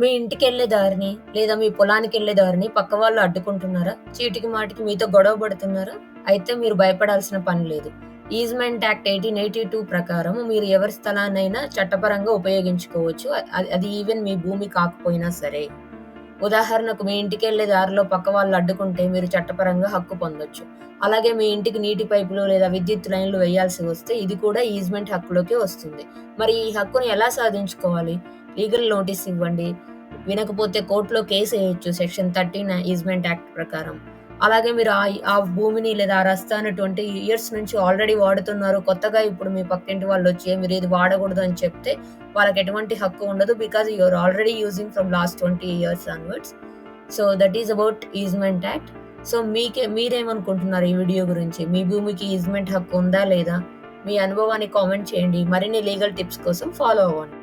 మీ ఇంటికెళ్ళే దారిని లేదా మీ పొలానికి వెళ్ళే దారిని పక్క వాళ్ళు అడ్డుకుంటున్నారా? చీటికి మాటికి మీతో గొడవ పడుతున్నారా? అయితే మీరు భయపడాల్సిన పని లేదు. ఈజ్మెంట్ యాక్ట్ 1882 ప్రకారం మీరు ఎవరి స్థలాన్నైనా చట్టపరంగా ఉపయోగించుకోవచ్చు. అది అది ఈవెన్ మీ భూమి కాకపోయినా సరే. ఉదాహరణకు మీ ఇంటికి వెళ్ళే దారిలో పక్క వాళ్ళు అడ్డుకుంటే మీరు చట్టపరంగా హక్కు పొందొచ్చు. అలాగే మీ ఇంటికి నీటి పైపులు లేదా విద్యుత్ లైన్‌లు వేయాల్సి వస్తే ఇది కూడా ఈజ్మెంట్ హక్కులోకి వస్తుంది. మరి ఈ హక్కును ఎలా సాధించుకోవాలి? లీగల్ నోటీస్ ఇవ్వండి. వినకపోతే కోర్టులో కేస్ వేయొచ్చు సెక్షన్ 13 ఈజ్మెంట్ యాక్ట్ ప్రకారం. అలాగే మీరు ఆ ఆ భూమిని లేదా ఆ రస్తాని 20 ఇయర్స్ నుంచి ఆల్రెడీ వాడుతున్నారు. కొత్తగా ఇప్పుడు మీ పక్కింటి వాళ్ళు వచ్చి మీరు ఇది వాడకూడదు అని చెప్తే వాళ్ళకి ఎటువంటి హక్కు ఉండదు. Because you are already using from last 20 years onwards. So that is about easement act. So మీకే మీరేమనుకుంటున్నారు ఈ వీడియో గురించి? మీ భూమికి ఈజ్మెంట్ హక్కు ఉందా లేదా? మీ అనుభవాన్ని కామెంట్ చేయండి. మరిన్ని లీగల్ టిప్స్ కోసం ఫాలో అవ్వండి.